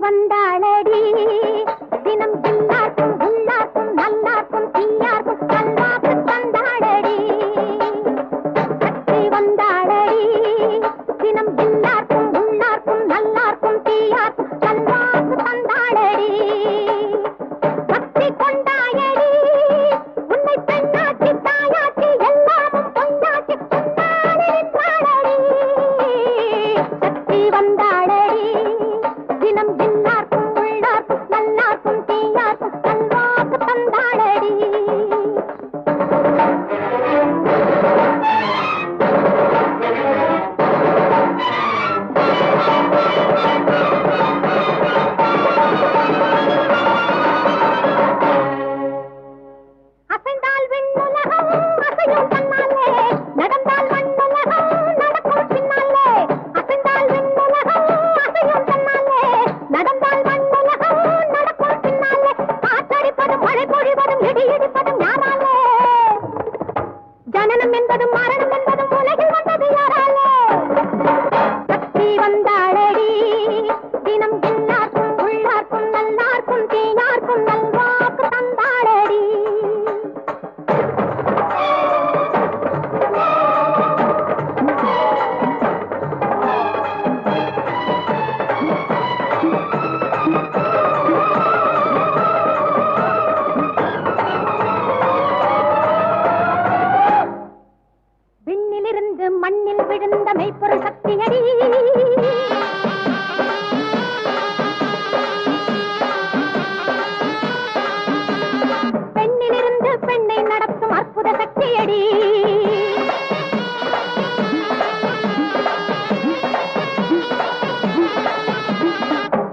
வந்தாளடி. தினம் வானிலிருந்து மண்ணில் விழுந்த மெய்ப்பொரு சக்தியடி. பெண்ணிலிருந்து பெண்ணை நடத்தும் அற்புத சக்தியடி.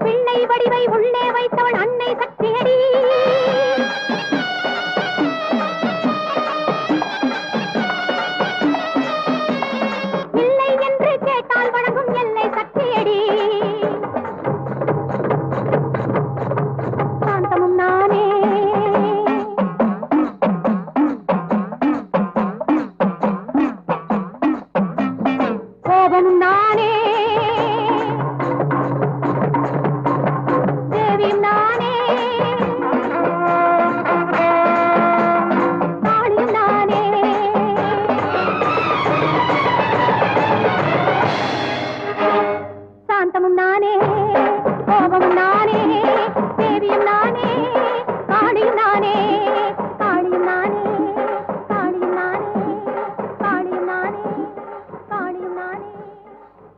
பிள்ளை வடிவை உள்ளே வைத்தவள் அன்னை சக்தியடி.